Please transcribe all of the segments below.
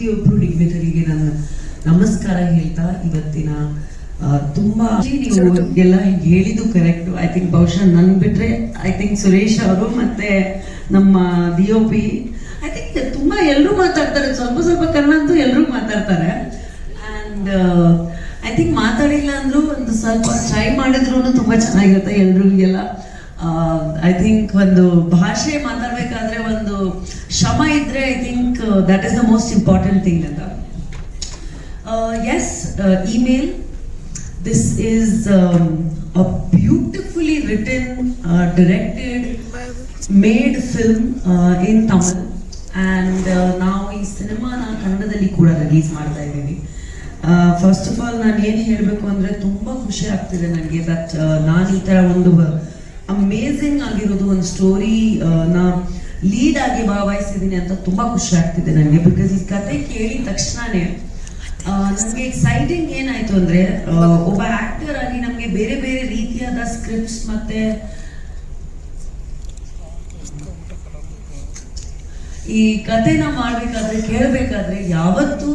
ಪ್ರತಿಯೊಬ್ಬರು ನಿಮ್ಮೆಲ್ಲರಿಗೆ ನನ್ನ ನಮಸ್ಕಾರ ಹೇಳ್ತಾ ಇವತ್ತಿನ ತುಂಬಾ ಎಲ್ಲ ಹೇಳಿದ್ದು ಕರೆಕ್ಟ್ ಐ ಥಿಂಕ್ ಬಹುಶಃ ನನ್ ಬಿಟ್ರೆ ಐ ಥಿಂಕ್ ಸುರೇಶ್ ಅವರು ಮತ್ತೆ ನಮ್ಮ D O P I think ತುಂಬಾ ಎಲ್ಲರೂ ಮಾತಾಡ್ತಾರೆ. ಸ್ವಲ್ಪ ಸ್ವಲ್ಪ ಕನ್ನಡ ಅಂತೂ ಎಲ್ಲರೂ ಮಾತಾಡ್ತಾರೆ ಅಂಡ್ ಐ ಥಿಂಕ್ ಮಾತಾಡಿಲ್ಲ ಅಂದ್ರೂ ಒಂದು ಸ್ವಲ್ಪ ಟ್ರೈ ಮಾಡಿದ್ರು ತುಂಬಾ ಚೆನ್ನಾಗಿರುತ್ತೆ ಎಲ್ರಿಗೆಲ್ಲ. ಐ ಥಿಂಕ್ ಒಂದು ಭಾಷೆ ಮಾತಾಡ್ಬೇಕಾದ್ರೆ ಒಂದು ಶ್ರಮ ಇದ್ರೆ I think that is the most important thing ಅಂತ as email this is a beautifully written made film in uh, and uh, ನಾವು ಈ ಸಿನಿಮಾನ ಕನ್ನಡದಲ್ಲಿ ಕೂಡ ರಿಲೀಸ್ ಮಾಡ್ತಾ ಇದ್ದೀವಿ ಫಸ್ಟ್ ಆಫ್ ಆಲ್ ನಾನು ಏನು ಹೇಳಬೇಕು ಅಂದರೆ ತುಂಬ ಖುಷಿ ಆಗ್ತಿದೆ ನನಗೆ ದಟ್ ನಾನು ಈ ಥರ ಒಂದು ಅಮೇಝಿಂಗ್ ಆಗಿರೋದು ಒಂದು ಸ್ಟೋರಿ ನಾ ಲೀಡ್ ಆಗಿ ಭಾಗವಹಿಸಿದ್ದೀನಿ ಅಂತ ತುಂಬಾ ಖುಷಿ ಆಗ್ತಿದೆ ನನಗೆ ಬಿಕಾಸ್ ಈ ಕತೆ ಕೇಳಿದ ತಕ್ಷಣನೇ ನಮಗೆ ಎಕ್ಸೈಟಿಂಗ್ ಏನಾಯ್ತು ಅಂದ್ರೆ ಒಬ್ಬ ಆಕ್ಟರ್ ಆಗಿ ನಮಗೆ ಬೇರೆ ಬೇರೆ ರೀತಿಯಾದ ಸ್ಕ್ರಿಪ್ಟ್ಸ್ ಮತ್ತೆ ಈ ಕತೆನ ಮಾಡ್ಬೇಕಾದ್ರೆ, ಕೇಳ್ಬೇಕಾದ್ರೆ ಯಾವತ್ತು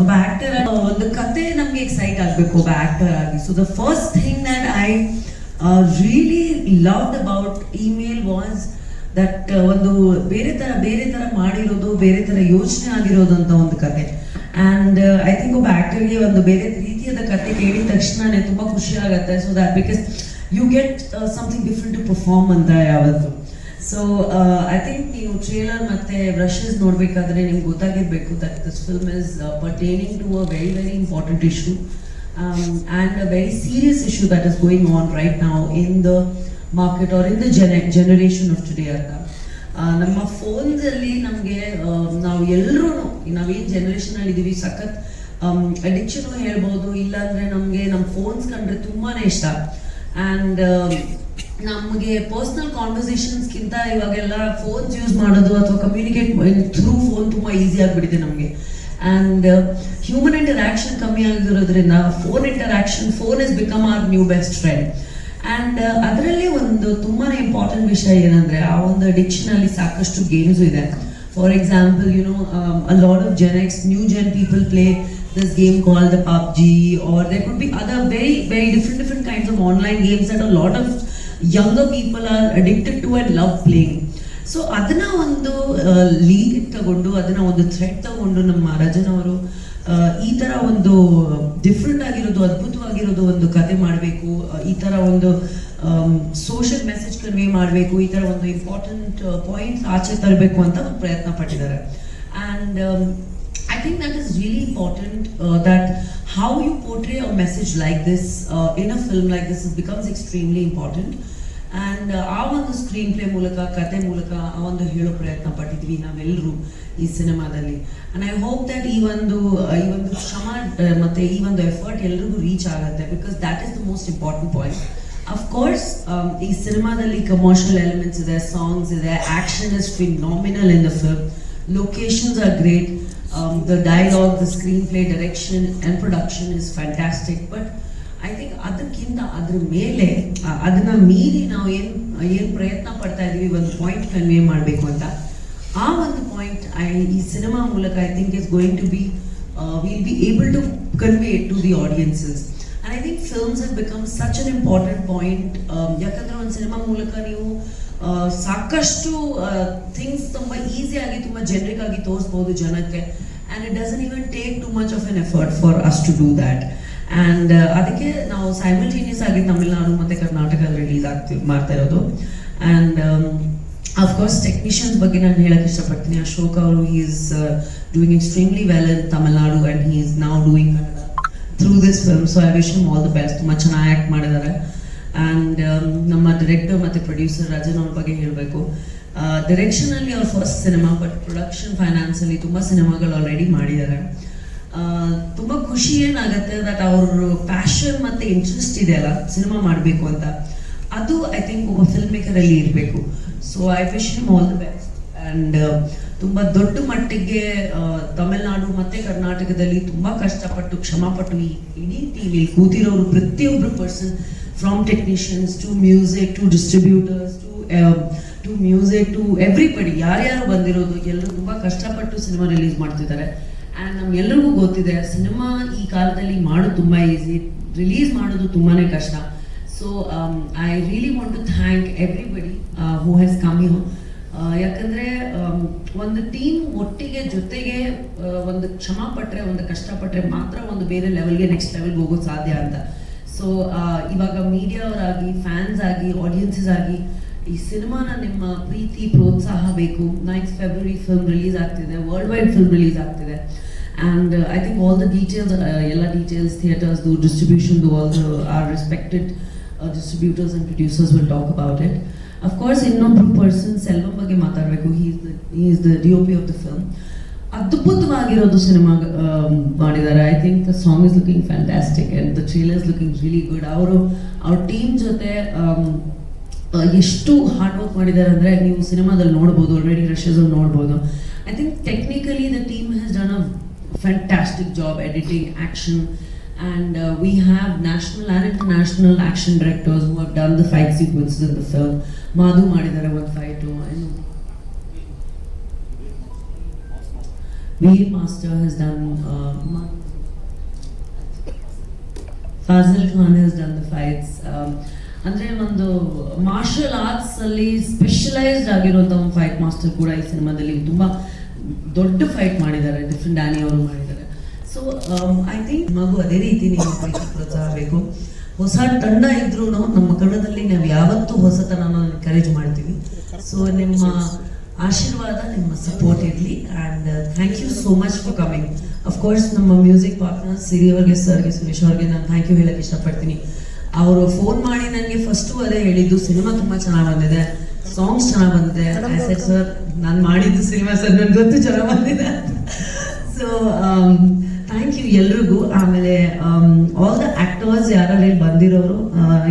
ಒಬ್ಬ ಆಕ್ಟರ್ ಒಂದು ಕತೆ ನಮ್ಗೆ ಎಕ್ಸೈಟ್ ಆಗ್ಬೇಕು ಒಬ್ಬ ಆಕ್ಟರ್ ಆಗಿ. So the first thing that I really loved about email was that ಒಂದು ಬೇರೆ ತರ ಬೇರೆ ತರ ಮಾಡಿರೋದು, ಬೇರೆ ತರ ಯೋಚನೆ ಆಗಿರೋದು ಅಂತ ಒಂದು ಕತೆ. ಅಂಡ್ ಐ ಥಿಂಕ್ ಒಬ್ಬ ಆಕ್ಟರ್ಗೆ ಒಂದು ಬೇರೆ ರೀತಿಯಾದ ಕತೆ ಕೇಳಿದ ತಕ್ಷಣನೇ ತುಂಬಾ ಖುಷಿ ಆಗುತ್ತೆ. So that because you get something different to perform ಅಂತ ಯಾವತ್ತು. ಸೊ ಐ ಥಿಂಕ್ ನೀವು ಟ್ರೇಲರ್ ಮತ್ತೆ ಬ್ರಷಸ್ ನೋಡ್ಬೇಕಾದ್ರೆ ನಿಮ್ಗೆ ಗೊತ್ತಾಗಿರ್ಬೇಕು that this film is pertaining to a very very important issue and a very serious issue that is going on right ನಾವು in the market or in the generation of today ಅಂತ. ನಮ್ಮ phones ಅಲ್ಲಿ ನಮಗೆ ನಾವು ಎಲ್ಲರೂ ನಾವೇನ್ generation ಅಲ್ಲಿ ಇದೀವಿ, ಸಖತ್ ಅಡಿಕ್ಷನ್ ಹೇಳ್ಬೋದು, ಇಲ್ಲಾಂದ್ರೆ ನಮಗೆ ನಮ್ಮ ಫೋನ್ಸ್ ಕಂಡ್ರೆ ತುಂಬಾನೇ ಇಷ್ಟ. ಆ್ಯಂಡ್ ನಮಗೆ ಪರ್ಸನಲ್ ಕಾನ್ವರ್ಸೇಷನ್ಸ್ಗಿಂತ ಇವಾಗೆಲ್ಲ ಫೋನ್ಸ್ ಯೂಸ್ ಮಾಡೋದು ಅಥವಾ ಕಮ್ಯುನಿಕೇಟ್ ಥ್ರೂ ಫೋನ್ ತುಂಬ ಈಸಿ ಆಗಿಬಿಟ್ಟಿದೆ ನಮಗೆ. ಆ್ಯಂಡ್ ಹ್ಯೂಮನ್ ಇಂಟರಾಕ್ಷನ್ ಕಮ್ಮಿ ಆಗಿರೋದ್ರಿಂದ phone interaction phone is become our new best friend and ಅದರಲ್ಲಿ ಒಂದು ತುಂಬಾನೇ ಇಂಪಾರ್ಟೆಂಟ್ ವಿಷಯ ಏನಂದ್ರೆ ಆ ಒಂದು ಅಡಿಕ್ಷನ್ ಅಲ್ಲಿ ಸಾಕಷ್ಟು ಗೇಮ್ಸ್ ಇದೆ. For example you know a lot of GenX new gen people play this game call the PUBG or they could be other very very different different kinds of online games at a lot of younger people are addicted to and love playing so ಅದನ್ನ ಒಂದು league ತಗೊಂಡು, ಅದನ್ನ ಒಂದು thread ತಗೊಂಡು ನಮ್ಮ ಮಹಾರಾಜನವರು ಈ ತರ ಒಂದು ಡಿಫ್ರೆಂಟ್ ಆಗಿರೋದು, ಅದ್ಭುತವಾಗಿರೋದು ಒಂದು ಕಥೆ ಮಾಡಬೇಕು. ಈ ತರ ಒಂದು ಸೋಷಿಯಲ್ ಮೆಸೇಜ್ ಕನ್ವೇ ಮಾಡಬೇಕು. ಈ ತರ ಒಂದು ಇಂಪಾರ್ಟೆಂಟ್ ಪಾಯಿಂಟ್ಸ್ ಆಚೆ ತರಬೇಕು ಅಂತ ಪ್ರಯತ್ನ ಪಟ್ಟಿದ್ದಾರೆ. And I think that is really important that how you portray a message like this in a film like this is becomes extremely important and ಆ ಒಂದು ಸ್ಕ್ರೀನ್ ಪ್ಲೇ ಮೂಲಕ, ಕತೆ ಮೂಲಕ ಆ ಒಂದು ಹೇಳೋ ಪ್ರಯತ್ನ ಪಟ್ಟಿದ್ವಿ ನಾವೆಲ್ಲರೂ ಈ ಸಿನಿಮಾದಲ್ಲಿ. ಆ್ಯಂಡ್ ಐ ಹೋಪ್ ದಟ್ ಈ ಒಂದು ಈ ಒಂದು ಶ್ರಮ ಮತ್ತು ಈ ಒಂದು ಎಫರ್ಟ್ ಎಲ್ರಿಗೂ ರೀಚ್ ಆಗುತ್ತೆ because that is the most important point of course ಈ ಸಿನಿಮಾದಲ್ಲಿ ಕಮರ್ಷಿಯಲ್ ಎಲಿಮೆಂಟ್ಸ್ ಇದೆ ಸಾಂಗ್ಸ್ ಇದೆ action is phenomenal in the film locations are great the dialogue the screenplay direction and production is fantastic but ಅದಕ್ಕಿಂತ ಅದ್ರ ಮೇಲೆ ಅದನ್ನ ಮೀರಿ ನಾವು ಏನ್ ಏನ್ ಪ್ರಯತ್ನ ಪಡ್ತಾ ಇದೀವಿ ಒಂದು ಪಾಯಿಂಟ್ ಕನ್ವೇ ಮಾಡಬೇಕು ಅಂತ. ಆ ಒಂದು ಪಾಯಿಂಟ್ ಐ ಈ ಸಿನಿಮಾ ಮೂಲಕ I think is going to be will be able to convey to the audiences and I think films have become such an important point ಯಾಕಂದ್ರೆ ಒಂದು ಸಿನಿಮಾ ಮೂಲಕ ನೀವು ಸಾಕಷ್ಟು ಥಿಂಗ್ಸ್ ತುಂಬ ಈಸಿಯಾಗಿ ತುಂಬಾ ಜನರಿಗಾಗಿ ತೋರಿಸ್ಬೋದು ಜನಕ್ಕೆ. And it doesn't even take too much of an effort for us to do that and ಅದಕ್ಕೆ ನಾವು ಸೈಮಲ್ಟೇನಿಯಸ್ ಆಗಿ ತಮಿಳ್ನಾಡು ಮತ್ತೆ ಕರ್ನಾಟಕ ರಿಲೀಸ್ ಆಗ್ತೀವಿ ಮಾಡ್ತಾ ಇರೋದು. ಅಂಡ್ ಅಫ್ಕೋರ್ಸ್ ಟೆಕ್ನಿಷಿಯನ್ಸ್ ಬಗ್ಗೆ ನಾನು ಹೇಳಕ್ ಇಷ್ಟಪಡ್ತೀನಿ. ಅಶೋಕ್ ಅವರು he is doing extremely well in Tamil Nadu and he is ನಾವು doing Kannada through this film so I wish all the best ತುಂಬ ಚೆನ್ನಾಗಿ ಆ್ಯಕ್ಟ್ ಮಾಡಿದ್ದಾರೆ. ಆ್ಯಂಡ್ ನಮ್ಮ ಡೈರೆಕ್ಟರ್ ಮತ್ತು ಪ್ರೊಡ್ಯೂಸರ್ ರಜನ್ ಅವ್ರ ಬಗ್ಗೆ ಹೇಳಬೇಕು. ಡೈರೆಕ್ಷನಲ್ಲಿ ಅವ್ರ ಫಸ್ಟ್ ಸಿನಿಮಾ ಬಟ್ ಪ್ರೊಡಕ್ಷನ್ ಫೈನಾನ್ಸಲ್ಲಿ ತುಂಬ ಸಿನಿಮಾಗಳು ಆಲ್ರೆಡಿ ಮಾಡಿದ್ದಾರೆ. ತುಂಬಾ ಖುಷಿ ಏನಾಗುತ್ತೆ ದಟ್ ಅವ್ರ ಪ್ಯಾಷನ್ ಮತ್ತೆ ಇಂಟ್ರೆಸ್ಟ್ ಇದೆ ಅಲ್ಲ ಸಿನಿಮಾ ಮಾಡಬೇಕು ಅಂತ. ಅದು ಐ ಥಿಂಕ್ ಒಬ್ಬ ಫಿಲ್ಮ್ ಮೇಕರಲ್ಲಿ ಇರಬೇಕು. So I wish him all the best and ತುಂಬಾ ದೊಡ್ಡ ಮಟ್ಟಿಗೆ ತಮಿಳುನಾಡು ಮತ್ತೆ ಕರ್ನಾಟಕದಲ್ಲಿ ತುಂಬಾ ಕಷ್ಟಪಟ್ಟು, ಕ್ಷಮಪಟ್ಟು ಈ ಇಡೀ ಟಿವಿ ಕೂತಿರೋರು ಪ್ರತಿಯೊಬ್ಬರು person from technicians to music to distributors to to music to everybody ಯಾರ್ಯಾರು ಬಂದಿರೋದು, ಎಲ್ಲರೂ ತುಂಬಾ ಕಷ್ಟಪಟ್ಟು ಸಿನಿಮಾ ರಿಲೀಸ್ ಮಾಡ್ತಿದ್ದಾರೆ. ಆ್ಯಂಡ್ ನಮ್ಗೆಲ್ರಿಗೂ ಗೊತ್ತಿದೆ, ಸಿನಿಮಾ ಈ ಕಾಲದಲ್ಲಿ ಮಾಡೋದು ತುಂಬ ಈಸಿ ರಿಲೀಸ್ ಮಾಡೋದು ತುಂಬಾ ಕಷ್ಟ. So I really want to thank everybody who has come you ಯಾಕಂದರೆ ಒಂದು ಟೀಮ್ ಒಟ್ಟಿಗೆ ಜೊತೆಗೆ ಒಂದು ಕ್ಷಮ ಪಟ್ಟರೆ ಒಂದು ಕಷ್ಟಪಟ್ಟರೆ ಮಾತ್ರ ಒಂದು ಬೇರೆ ಲೆವೆಲ್ಗೆ ನೆಕ್ಸ್ಟ್ ಲೆವೆಲ್ಗೆ ಹೋಗೋದು ಸಾಧ್ಯ ಅಂತ. ಸೊ ಇವಾಗ ಮೀಡಿಯಾವರಾಗಿ ಫ್ಯಾನ್ಸ್ ಆಗಿ ಆಡಿಯನ್ಸಸ್ ಆಗಿ ಈ ಸಿನಿಮಾನ ನಿಮ್ಮ ಪ್ರೀತಿ, ಪ್ರೋತ್ಸಾಹ ಬೇಕು. ನೈನ್ತ್ ಫೆಬ್ರವರಿ ಫಿಲ್ಮ್ ರಿಲೀಸ್ ಆಗ್ತಿದೆ ವರ್ಲ್ಡ್ ವೈಡ್ ಫಿಲ್ಮ್ ರಿಲೀಸ್ ಆಗ್ತಿದೆ. and I think all the details ಎಲ್ಲ details ಥಿಯೇಟರ್ಸ್ದು ಡಿಸ್ಟ್ರಿಬ್ಯೂಷನ್ದು all the are respected distributors and producers will talk about it of course ಇನ್ನೊಬ್ರು ಪರ್ಸನ್ ಸೆಲ್ವಂ ಬಗ್ಗೆ ಮಾತಾಡಬೇಕು he is the he is the D O P of the film ಅದ್ಭುತವಾಗಿರೋದು cinema ಮಾಡಿದ್ದಾರೆ I think the song is looking fantastic and the trailer is looking really good ಅವರು ಅವ್ರ team ಜೊತೆ am, ಆ, ಎಷ್ಟು hard work ಮಾಡಿದ್ದಾರೆ ಅಂದರೆ ನೀವು ಸಿನಿಮಾದಲ್ಲಿ ನೋಡ್ಬೋದು ಆಲ್ರೆಡಿ ರಶಸಲ್ಲಿ ನೋಡ್ಬೋದು I think technically the team has done a Fantastic job editing action and uh, we have national and international action directors who have done the fight sequences in the film. Madhu ಮಾಡಿದ್ದಾರೆ ಒಂದು fight Veer Master has done. Uh, Ma- Fazil Khan has done the fights. Um, ಅಂದ್ರೆ ಒಂದು martial arts ಅಲ್ಲಿ specialised ಆಗಿರುವಂತ ಒಂದು fight master ಕೂಡ ಈ ಸಿನಿಮಾದಲ್ಲಿ ತುಂಬಾ ದೊಡ್ಡ ಫೈಟ್ ಮಾಡಿದ್ದಾರೆ ಡಿಫ್ರೆಂಟ್ ಡ್ಯಾನಿ ಅವರು ಮಾಡಿದ್ದಾರೆ. ಸೊ ಐ ಥಿಂಕ್ ಮಗು ಅದೇ ರೀತಿ ನೀವು ಪ್ರೀತಿ ಪ್ರೋತ್ಸಾಹ ಬೇಕು. ಹೊಸ ತಂಡ ಇದ್ರೂ ನಮ್ಮ ಕನ್ನಡದಲ್ಲಿ ನಾವು ಯಾವತ್ತೂ ಹೊಸತನ ಎನ್ಕರೇಜ್ ಮಾಡ್ತೀವಿ. ಸೊ ನಿಮ್ಮ ಆಶೀರ್ವಾದ, ನಿಮ್ಮ ಸಪೋರ್ಟ್ ಇರಲಿ. And thank you so much for coming of course ನಮ್ಮ ಮ್ಯೂಸಿಕ್ ಪಾರ್ಟ್ನರ್ ಸಿರಿ ಸರ್ಗೆ, ಸುರೇಶ್ ಅವ್ರಿಗೆ ನಾನು ಥ್ಯಾಂಕ್ ಯು ಹೇಳಕ್ಕೆ ಇಷ್ಟಪಡ್ತೀನಿ. ಅವರು ಫೋನ್ ಮಾಡಿ ನನಗೆ ಫಸ್ಟು ಅದೇ ಹೇಳಿದ್ದು ಸಿನಿಮಾ ತುಂಬ ಚೆನ್ನಾಗಿ ಬಂದಿದೆ. ಸಾಂಗ್ಸ್ ಚೆನ್ನಾಗಿ ಬಂದಿದೆ. ಸರ್ ನಾನು ಮಾಡಿದ್ದು ಸಿನಿಮಾ ಸರ್ ನನ್ಗೆ ಗೊತ್ತು ಚೆನ್ನಾಗಿ ಬಂದಿದೆ. ಸೊ ಥ್ಯಾಂಕ್ ಯು ಎಲ್ರಿಗೂ. ಆಮೇಲೆ ಆಲ್ ದ ಆಕ್ಟರ್ಸ್ ಯಾರಲ್ಲಿ ಬಂದಿರೋರು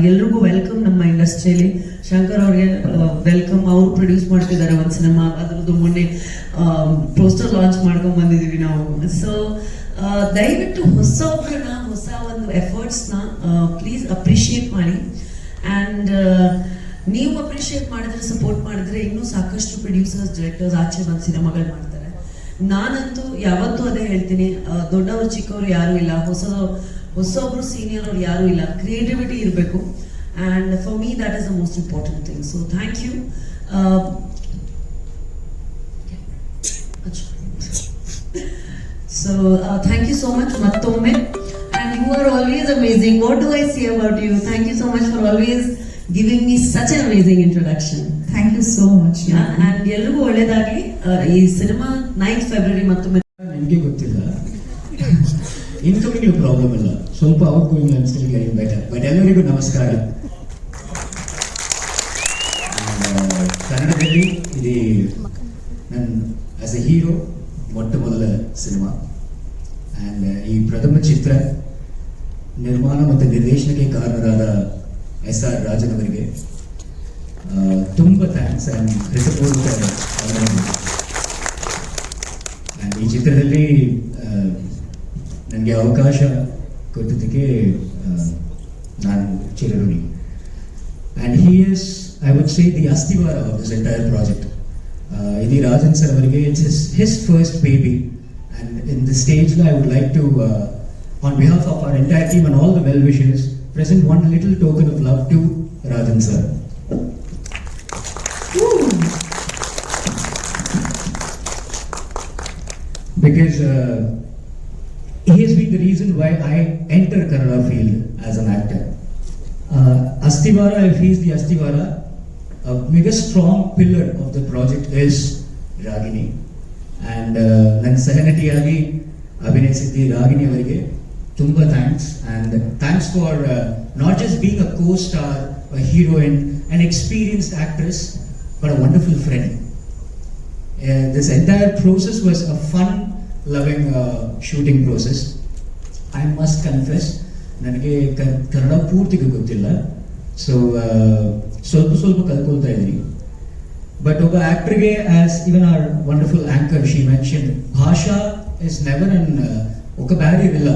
ಎಲ್ರಿಗೂ ವೆಲ್ಕಮ್ ನಮ್ಮ ಇಂಡಸ್ಟ್ರಿಯಲ್ಲಿ ಶಂಕರ್ ಅವ್ರಿಗೆ ವೆಲ್ಕಮ್ ಅವ್ರು ಪ್ರೊಡ್ಯೂಸ್ ಮಾಡ್ತಿದ್ದಾರೆ ಒಂದು ಸಿನಿಮಾ ಅದ್ರದ್ದು ಮೊನ್ನೆ ಪೋಸ್ಟರ್ ಲಾಂಚ್ ಮಾಡ್ಕೊಂಡು ಬಂದಿದ್ದೀವಿ ನಾವು. ಸೊ ದಯವಿಟ್ಟು ಹೊಸ ಹೊಸ ಒಂದು ಎಫರ್ಟ್ಸ್ನ ಪ್ಲೀಸ್ ಅಪ್ರಿಷಿಯೇಟ್ ಮಾಡಿ. ಆ್ಯಂಡ್ ನೀವು ಅಪ್ರಿಷಿಯೇಟ್ ಮಾಡಿದ್ರೆ ಸಪೋರ್ಟ್ ಮಾಡಿದ್ರೆ ಇನ್ನೂ ಸಾಕಷ್ಟು ಪ್ರೊಡ್ಯೂಸರ್ಸ್ ಡೈರೆಕ್ಟರ್ಸ್ ಆಚೆ ಬಂದು ಸಿನಿಮಾಗಳು ಮಾಡ್ತಾರೆ. ನಾನಂತೂ ಯಾವತ್ತೂ ಅದೇ ಹೇಳ್ತೀನಿ ದೊಡ್ಡವರು, ಚಿಕ್ಕವರು ಯಾರು ಇಲ್ಲ, ಹೊಸ, ಹೊಸೊಬ್ರು ಸೀನಿಯರ್ ಅವ್ರು ಯಾರು ಇಲ್ಲ. ಕ್ರಿಯೇಟಿವಿಟಿ ಇರಬೇಕು. And for me that is the most important thing so thank you so thank you so much ಮತ್ತೊಮ್ಮೆ and you are always amazing what do I see about you thank you so much for always giving me such an amazing introduction thank you so much and ಎಲ್ರಿಗೂ ಒಳ್ಳೇದಾಗಲಿ ಈ cinema ninth February ಮತ್ತೊಮ್ಮೆ ನನಗೆ ಗೊತ್ತಿಲ್ಲ incoming problem ಇಲ್ಲ ಸ್ವಲ್ಪ outgoing I'm still getting better but ಎಲ್ಲರಿಗೂ ನಮಸ್ಕಾರ ಆ, ಕನ್ನಡದಲ್ಲಿ ಇದು ನನ್ನ ಆಸ್ ಎ ಹೀರೋ ಮೊಟ್ಟ ಮೊದಲ ಸಿನಿಮಾ ಆ್ಯಂಡ್ ಈ ಪ್ರಥಮ ಚಿತ್ರ ನಿರ್ಮಾಣ ಮತ್ತು ನಿರ್ದೇಶನಕ್ಕೆ ಕಾರಣರಾದ ಎಸ್ ಆರ್ ರಾಜನ್ ಅವರಿಗೆ ತುಂಬ ಥ್ಯಾಂಕ್ಸ್ ಆ್ಯಂಡ್ ಹೃತಪೂರ್ವಕ ಈ ಚಿತ್ರದಲ್ಲಿ ನನಗೆ ಅವಕಾಶ ಕೊಟ್ಟಿದ್ದಕ್ಕೆ ನಾನು ಚಿರಋಣಿ. And he is I would say the ಅಸ್ಥಿವಾರ of this entire project ಇದು ರಾಜನ್ ಸರ್ ಅವರಿಗೆ it's his his first baby and in the stage I would like to on behalf of our entire team and all the well wishes Present one little token of love to Rajan sir because uh, he has been the reason why I enter Kannada field as an actor. Uh, Astivara, if he is the Astivara, a biggest strong pillar of the project is Ragini. And ನನ್ನ ಸಹನಟಿಯಾಗಿ ಅಭಿನಯಿಸಿದ್ದಿ ರಾಗಿಣಿ ಅವರಿಗೆ ತುಂಬ thanks and thanks for not just being a co star heroine an experienced actress, but a wonderful friend. Uh, this entire process was a fun loving uh, shooting process. I must confess, ನನಗೆ ಕ- ಕನ್ನಡ ಪೂರ್ತಿಗೂ ಗೊತ್ತಿಲ್ಲ so ಸ್ವಲ್ಪ ಸ್ವಲ್ಪ ಕಲ್ಕೊಳ್ತಾ ಇದ್ದೀನಿ but ಒಬ್ಬ ಆಕ್ಟರ್ಗೆ as even are wonderful anchor she mention ಭಾಷಾ is never ಅನ್ ఒక barrier ಇಲ್ಲ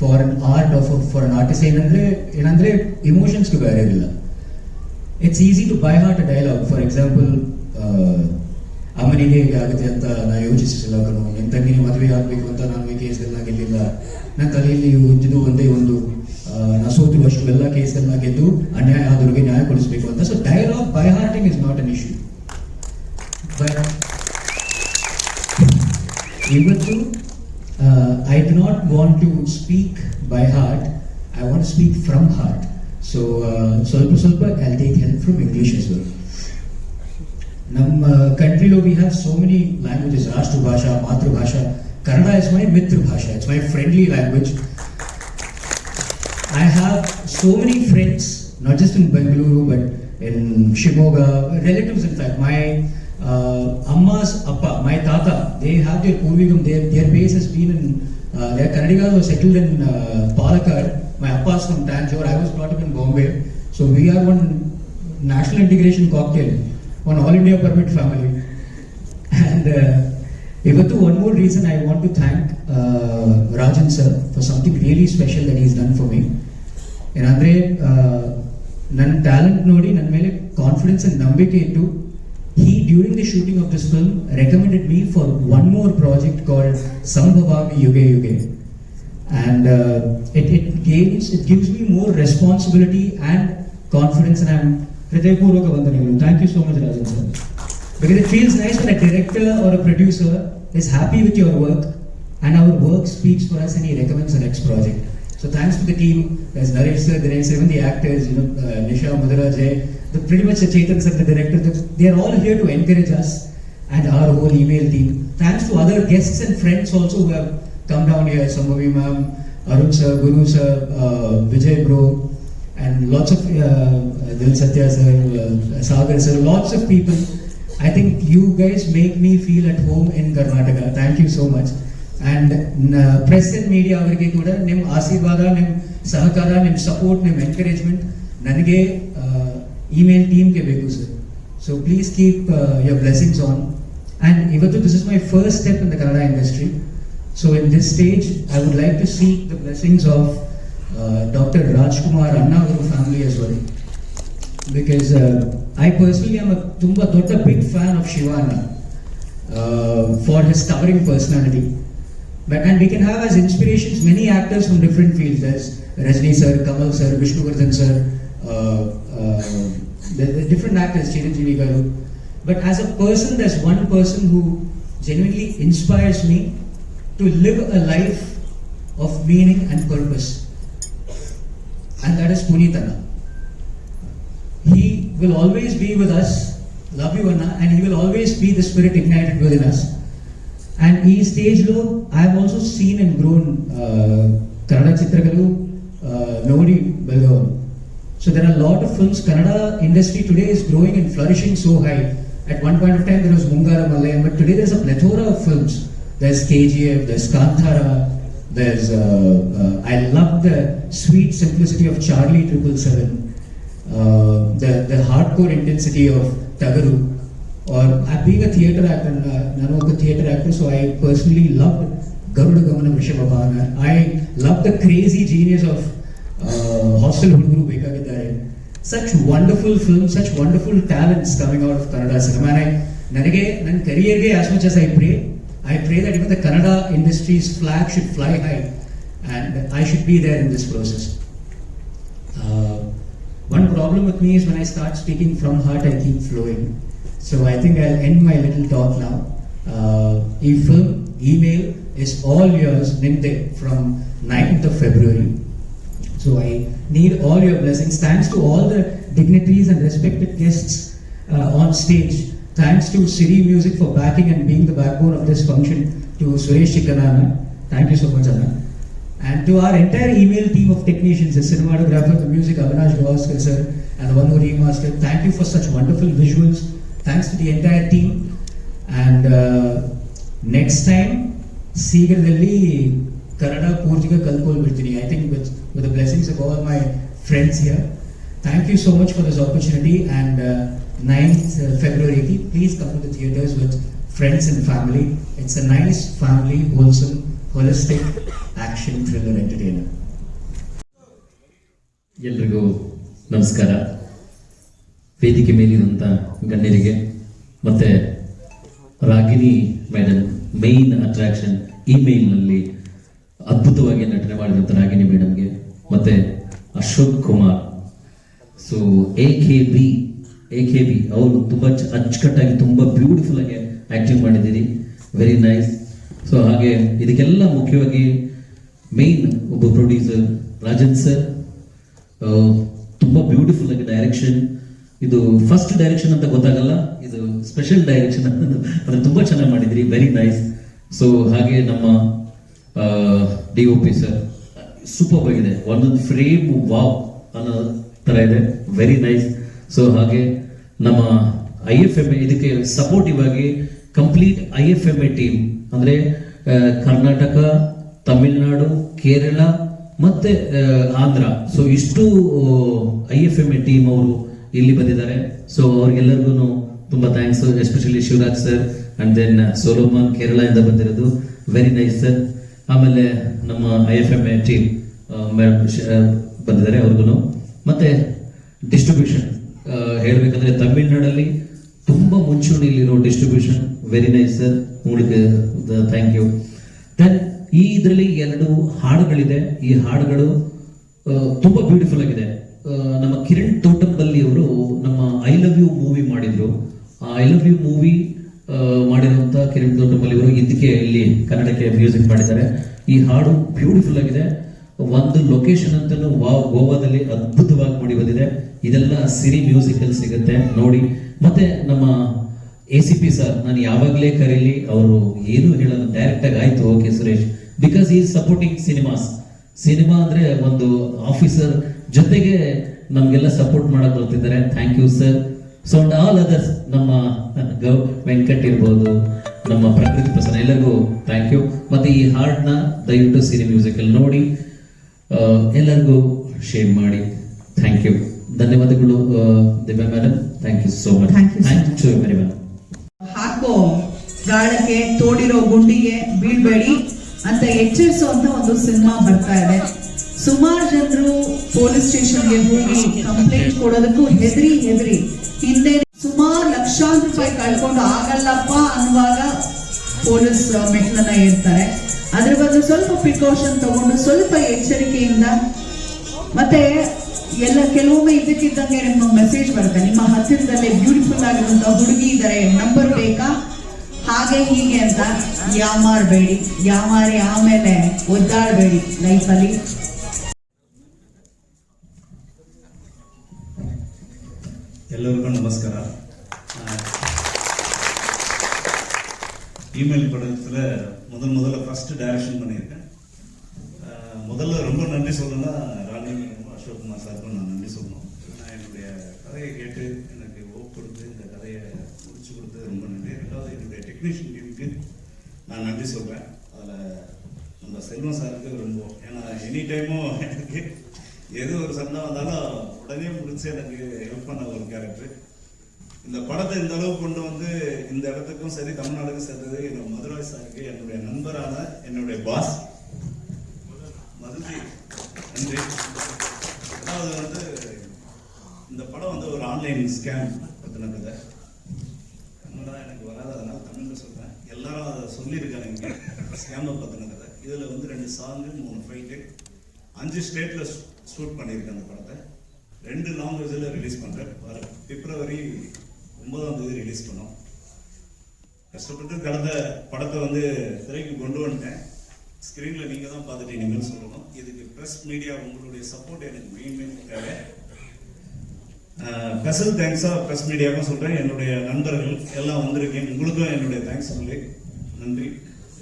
for an art of for an artist ಏನಂದ್ರೆ ಏನಂದ್ರೆ ಇಮೋಷನ್ಸ್ಗೂ ಬೇರೆ ಇಲ್ಲ it's easy to by a dialogue. For example, uh, ಅಮ್ಮನಿಗೆ ಹೇಗೆ ಆಗುತ್ತೆ ಅಂತ ನಾ ಯೋಚಿಸಿಲ್ಲ ಕಣೋ ನಿನ್ನ ತಂಗಿನ ಮದುವೆ ಆಗಬೇಕು ಅಂತ ನಾನು ಈ ಎಲ್ಲ ಗೆಲ್ಲಿಲ್ಲ. ನನ್ನ ತಲೆಯಲ್ಲಿ ಇದ್ದಿದ್ದು ಒಂದೇ ಒಂದು ನಾ ಸೋತು ಕೇಸ್ ಎಲ್ಲ ಗೆದ್ದು ಅನ್ಯಾಯ ಆದವ್ರಿಗೆ ನ್ಯಾಯ ಕೊಡಿಸ್ಬೇಕು ಅಂತ. So dialogue by hurting is not an issue ಇವತ್ತು I do not want to speak by heart I want speak from heart so ಸ್ವಲ್ಪ ಸ್ವಲ್ಪ I take help from English as well ನಮ್ಮ ಕಂಟ್ರಿಲೋ we have so many languages ರಾಷ್ಟ್ರ ಭಾಷಾ ಮಾತೃಭಾಷಾ Kannada is my ಮಿತ್ರ ಭಾಷಾ it's my friendly language I have so many friends, not just in Bengaluru, but in Shimoga, relatives in fact. My uh, Amma's Appa, my Tata, they have their Purvigam, their, their base has been in, uh, their Kannadigas were settled in uh, Palakkad. My Appa's from Tanjore, I was brought in Bombay. So we are one national integration cocktail, one all India permit family. And uh, one more reason I want to thank uh, Rajan sir for something really special that he's done for me. ಏನಂದ್ರೆ ನನ್ನ talent ನೋಡಿ ನನ್ನ ಮೇಲೆ confidence and ನಂಬಿಕೆ ಇಟ್ಟು he, during the shooting of this film, recommended me for one more project called Sambhavami Yuge Yuge. And uh, it, it, gains, it gives me more responsibility and confidence and I'm Hridayapurvaka Thank you so much, Rajan sir. Because it feels nice when a director or a producer is happy with your work and our work speaks for us and he recommends the next project so thanks to the team there's Naresh sir Dinesh even the actors you know uh, Nisha Mudarajay the pretty much the Chetan sir the director the, they are all here to encourage us and our whole email team thanks to other guests and friends also who have come down here Sambhavi ma'am Arun sir Guru sir uh, Vijay bro and lots of uh, Dil Satya sir, uh, Sagar sir, lots of people. I think you guys make me feel at home in Karnataka. Thank you so much. And uh, press and media ಅವರಿಗೆ ಕೂಡ ನಿಮ್ಮ ಆಶೀರ್ವಾದ ನಿಮ್ಮ ಸಹಕಾರ ನಿಮ್ಮ support ನಿಮ್ಮ encouragement ನನಗೆ email ಟೀಮ್ಗೆ ಬೇಕು sir so please keep your blessings on and ಇವತ್ತು this is my first step in the Kannada industry so in this stage I would like to seek the blessings of doctor Rajkumar ಅಣ್ಣ ಅವರ family as well. Because uh, I personally am a ತುಂಬಾ ದೊಡ್ಡ big fan of Shivana uh, for his towering personality. but and we can have as inspirations many actors from different fields. as Rajni sir, Kamal sir, Vishnuvardhan sir, uh, uh, the, the different actors, Chiranjeevi garu. But as a person, there's one person who genuinely inspires me to live a life of meaning and purpose. And that is Punitana. He will always be with us, love you Anna, and he will always be the spirit ignited within us. And and ఈ స్టేజ్లో I have also seen and grown Kannada చిత్రకలు నోడి Belgaum So there are a lot of films. Kannada industry today is growing and flourishing so high. At one point of time there was Mungara Malayam, but today there's a plethora of films. There's KGF, there's Kantara, there's uh, uh, I love the sweet simplicity of Charlie Triple Seven, uh, the hardcore intensity of Tagaru or uh, being a theatre actor, uh, none of the theatre actor, so I personally loved Garuda Gamana Vrishabhavana. I love the crazy genius of uh, Hostel Hudguru Bekagidare. Such wonderful films, such wonderful talents coming out of Kannada cinema. And I, ನನಗೆ ನನ್ನ ಕರಿಯರ್ಗೆ as much as I pray, I pray that even the Kannada industry's flag should fly high and I should be there in this process. Uh, one problem with me is when I start speaking from heart, I keep flowing. So I think I'll end my little talk now. Uh, ಈ is all yours, Ninde, from 9th of February. So I need all your blessings. Thanks to all the dignitaries and respected guests uh, on stage. Thanks to Siri Music for backing and being the backbone of this function. To Suresh Chikkanana. Thank you so much, Anna. And to our entire email team of technicians, the cinematographer, the music, Avinash Gavaskar sir, and the one who remastered. Thank you for such wonderful visuals Thanks to the entire team. And uh, next time, ಶೀಘ್ರದಲ್ಲಿ Kannada ಪೂರ್ತಿಗೆ ಕಲ್ತ್ಕೊಳ್ಬಿಡ್ತೀನಿ I think with with the blessings of all my friends here thank you so much for this opportunity and ninth February please come to the theatres with friends and family it's a nice family wholesome holistic action thriller entertainer ಎಲ್ರಿಗೂ ನಮಸ್ಕಾರ ವೇದಿಕೆ ಮೇಲಿನಂತ ಗಣ್ಯರಿಗೆ, ಮತ್ತೆ Ragini madam main attraction ಇಮೇಲ್ನಲ್ಲಿ ಅದ್ಭುತವಾಗಿ ನಟನೆ ಮಾಡಿದಂತ ರಾಗಿಣಿ ಮೇಡಮ್ಗೆ ಮತ್ತೆ Ashok Kumar. So A K B A K B ಅವರು ತುಂಬಾ ಅಚ್ಚುಕಟ್ಟಾಗಿ ತುಂಬಾ ಬ್ಯೂಟಿಫುಲ್ ಆಗಿ ಆಕ್ಟಿಂಗ್ ಮಾಡಿದ್ದೀರಿ. ವೆರಿ ನೈಸ್ ಸೊ ಹಾಗೆ ಇದಕ್ಕೆಲ್ಲ ಮುಖ್ಯವಾಗಿ ಮೇನ್ ಒಬ್ಬ ಪ್ರೊಡ್ಯೂಸರ್ ರಾಜನ್ ಸರ್ ತುಂಬಾ ಬ್ಯೂಟಿಫುಲ್ ಆಗಿ ಡೈರೆಕ್ಷನ್ ಇದು ಫಸ್ಟ್ ಡೈರೆಕ್ಷನ್ ಅಂತ ಗೊತ್ತಾಗಲ್ಲ, ಇದು ಸ್ಪೆಷಲ್ ಡೈರೆಕ್ಷನ್ ಅದನ್ನು ತುಂಬಾ ಚೆನ್ನಾಗಿ ಮಾಡಿದ್ರಿ ವೆರಿ ನೈಸ್ ಸೊ ಹಾಗೆ ನಮ್ಮ D O P sir super ಆಗಿದೆ. ಒಂದೊಂದು ಫ್ರೇಮ್ ವಾವ್ ಅನ್ನೋ ತರ ಇದೆ. ವೆರಿ ನೈಸ್ ಸೊ ಹಾಗೆ ನಮ್ಮ ಐ ಎಫ್ ಎಂ ಎ ಇದಕ್ಕೆ ಸಪೋರ್ಟಿವ್ ಆಗಿ complete I F M A team ಅಂದ್ರೆ ಕರ್ನಾಟಕ, ತಮಿಳುನಾಡು, ಕೇರಳ ಮತ್ತೆ ಆಂಧ್ರ. ಸೊ ಇಷ್ಟು I F M A team ಅವರು ಇಲ್ಲಿ ಬಂದಿದ್ದಾರೆ ಸೊ ಅವ್ರಿಗೆಲ್ಲರಿಗೂ ತುಂಬಾ thanks especially Shivaraj sir and then Solomon Kerala ಇಂದ ಬಂದಿರೋದು ವೆರಿ ನೈಸ್ ಸರ್ ಆಮೇಲೆ ನಮ್ಮ I F M A team ಬಂದಿದ್ದಾರೆ ಅವ್ರಿಗೂ ಮತ್ತೆ ಡಿಸ್ಟ್ರಿಬ್ಯೂಷನ್ ಹೇಳ್ಬೇಕಂದ್ರೆ ತಮಿಳ್ನಾಡಲ್ಲಿ ತುಂಬಾ ಮುಂಚೂಣಿಯಲ್ಲಿರೋ ಡಿಸ್ಟ್ರಿಬ್ಯೂಷನ್ ವೆರಿ ನೈಸ್ ಸರ್ உங்களுக்கு ಥ್ಯಾಂಕ್ ಯು ದೆನ್ ಈ ಇದರಲ್ಲಿ ಎರಡು ಹಾಡುಗಳಿದೆ ಈ ಹಾಡುಗಳು ಆ, ತುಂಬಾ ಬ್ಯೂಟಿಫುಲ್ ಆಗಿದೆ ಆ, ನಮ್ಮ Kiran ತೋಟಂಬಲ್ಲಿ I love you movie ಮಾಡಿರುವಂತ ಕಿರಣ್ ದೊಡ್ಡಮಲ್ಲಿ ಅವರು ಇದಕ್ಕೆ ಇಲ್ಲಿ ಕನ್ನಡಕ್ಕೆ ಮ್ಯೂಸಿಕ್ ಮಾಡಿದ್ದಾರೆ. ಈ ಹಾಡು ಬ್ಯೂಟಿಫುಲ್ ಆಗಿದೆ. ಒಂದು ಲೊಕೇಶನ್ ಅಂತಲೂ ವಾವ್, ಗೋವಾದಲ್ಲಿ ಅದ್ಭುತವಾಗಿ ಮಾಡಿ ಬಂದಿದೆ. ಇದೆಲ್ಲ ಸಿರಿ ಮ್ಯೂಸಿಕ್ ಅಲ್ಲಿ ಸಿಗುತ್ತೆ, ನೋಡಿ. ಮತ್ತೆ ನಮ್ಮ ಎ ಸಿ ಪಿ ಸರ್ ನಾನು ಯಾವಾಗಲೇ ಕರೀಲಿ, ಅವರು ಏನು ಹೇಳಲ್ಲ ಡೈರೆಕ್ಟ್ ಆಗಿ ಆಯ್ತು, ಓಕೆ ಸುರೇಶ್. ಬಿಕಾಸ್ ಈ ಸಪೋರ್ಟಿಂಗ್ ಸಿನಿಮಾಸ್ ಸಿನಿಮಾ ಅಂದ್ರೆ ಒಂದು ಆಫೀಸರ್ ಜೊತೆಗೆ ನಮ್ಗೆಲ್ಲ ಸಪೋರ್ಟ್ ಮಾಡಕ್ ಬರ್ತಿದ್ದಾರೆ. Thank you sir so all others ನಮ್ಮ ವೆಂಕಟ್ ಇರ್ಬೋದು ನಮ್ಮ ಪ್ರಕೃತಿ ಪ್ರಸನ್ನ ಎಲ್ಲರಿಗೂ ಥ್ಯಾಂಕ್ ಯು ಮತ್ತೆ ಈ ಹಾಡ್ನ ದಯವಿಟ್ಟು ಸಿನಿ ಮ್ಯೂಸಿಕ್ ಅಲ್ಲಿ ನೋಡಿ ಎಲ್ಲರಿಗೂ ಶೇರ್ ಮಾಡಿ. ಥ್ಯಾಂಕ್ ಯು ಧನ್ಯವಾದಗಳು Divya madam thank you so much Thank you, sir. Thank you very much ಹಾಕೋ ಗಾಳಕ್ಕೆ ತೋಡಿರೋ ಗುಂಡಿಗೆ ಬೀಳ್ಬೇಡಿ ಅಂತ ಎಚ್ಚರಿಸುವಂತ ಒಂದು ಸಿನಿಮಾ ಬರ್ತಾ ಇದೆ. ಸುಮಾರು ಜನರು ಪೊಲೀಸ್ ಸ್ಟೇಷನ್ಗೆ ಹೋಗಿ ಕಂಪ್ಲೇಂಟ್ ಕೊಡೋದಕ್ಕೂ ಹೆದರಿ ಹೆದರಿ ಹಿಂದೆ ಲಕ್ಷಾಂತರ ರೂಪಾಯಿ ಕಳ್ಕೊಂಡು ಆಗಲ್ಲಪ್ಪ ಅನ್ನುವಾಗ ಪೊಲೀಸ್ ಮೆಟ್ಲನ್ನ ಏರ್ತಾರೆ. ಅದ್ರ ಬದಲು ಸ್ವಲ್ಪ ಪ್ರಿಕಾಷನ್ ತಗೊಂಡು ಸ್ವಲ್ಪ ಎಚ್ಚರಿಕೆಯಿಂದ ಮತ್ತೆ ಎಲ್ಲ ಕೆಲವೊಮ್ಮೆ ಇದಕ್ಕಿದ್ದಂಗೆ ನಿಮ್ಮ ಮೆಸೇಜ್ ಬರುತ್ತೆ. ನಿಮ್ಮ ಹತ್ತಿರದಲ್ಲೇ ಬ್ಯೂಟಿಫುಲ್ ಆಗಿರುವಂತ ಹುಡುಗಿ ಇದ್ದಾರೆ ನಂಬರ್ ಬೇಕಾ? ಹಾಗೆ ಹೀಗೆ ಅಂತ. ಯಾಮಾರಬೇಡಿ, ಯಾಮಾರಿ ಆಮೇಲೆ ಒದ್ದಾಡಬೇಡಿ ಲೈಫಲ್ಲಿ ಎಲ್ಲರಿಗೂ ನಮಸ್ಕಾರ. இமெயில் படத்தில் முதல் முதல்ல ஃபர்ஸ்ட் டைரக்ஷன் பண்ணியிருக்கேன். முதல்ல ரொம்ப நன்றி சொல்லணும்னா ராணி அசோக்குமார் சாருக்கும் நான் நன்றி சொல்லணும். நான் என்னுடைய கதையை கேட்டு எனக்கு ஓப் கொடுத்து இந்த கதையை முடிச்சு கொடுத்து ரொம்ப நன்றி. ரெண்டாவது என்னுடைய டெக்னீஷியன் டீமுக்கு நான் நன்றி சொல்கிறேன் அதில் நம்ம செல்வம் சாருக்கு ரொம்ப ஏன்னா எனி டைமும் எனக்கு எது ஒரு சண்டை வந்தாலும் உடனே முடிச்சு எனக்கு ஹெல்ப் பண்ண ஒரு கேரக்டர் இந்த படத்தை இந்த அளவுக்கு கொண்டு வந்து இந்த இடத்துக்கும் சரி தமிழ்நாடுக்கும் சேர்ந்தது என்னோட மதுரை சாருக்கு என்னுடைய நண்பரான என்னுடைய பாஸ் மதுரை நன்றி. அதாவது வந்து இந்த படம் வந்து ஒரு ஆன்லைன் ஸ்கேம் பற்றின கதை. கன்னடா எனக்கு வராது அதனால தமிழ்ல சொல்றேன். எல்லாரும் அதை சொல்லியிருக்காங்க இங்கே. ஸ்கேமை பற்றின கதை. இதில் வந்து ரெண்டு சாங்கு மூணு ஃபைட்டு அஞ்சு ஸ்டேட்டில் ஷூட் பண்ணியிருக்கேன் அந்த படத்தை. ரெண்டு லாங்குவேஜில் ரிலீஸ் பண்ணுறேன் வர பிப்ரவரி ஒன்பதாம் தேதி ரிலீஸ் பண்ணோம். கஷ்டப்பட்டு கடந்த படத்தை வந்து திரைக்கு கொண்டு வந்துட்டேன். ஸ்க்ரீனில் நீங்கள் தான் பார்த்துட்டு இனிமேல் சொல்லணும். இதுக்கு ப்ரெஸ் மீடியா உங்களுடைய சப்போர்ட் எனக்கு மெயின் மெயின் தேவை. ஸ்பெஷல் தேங்க்ஸாக ப்ரெஸ் மீடியாவுக்கும் சொல்கிறேன் என்னுடைய நண்பர்கள் எல்லாம் வந்திருக்கேன். உங்களுக்கும் என்னுடைய தேங்க்ஸ் சொல்லி. நன்றி.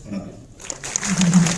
வணக்கம்.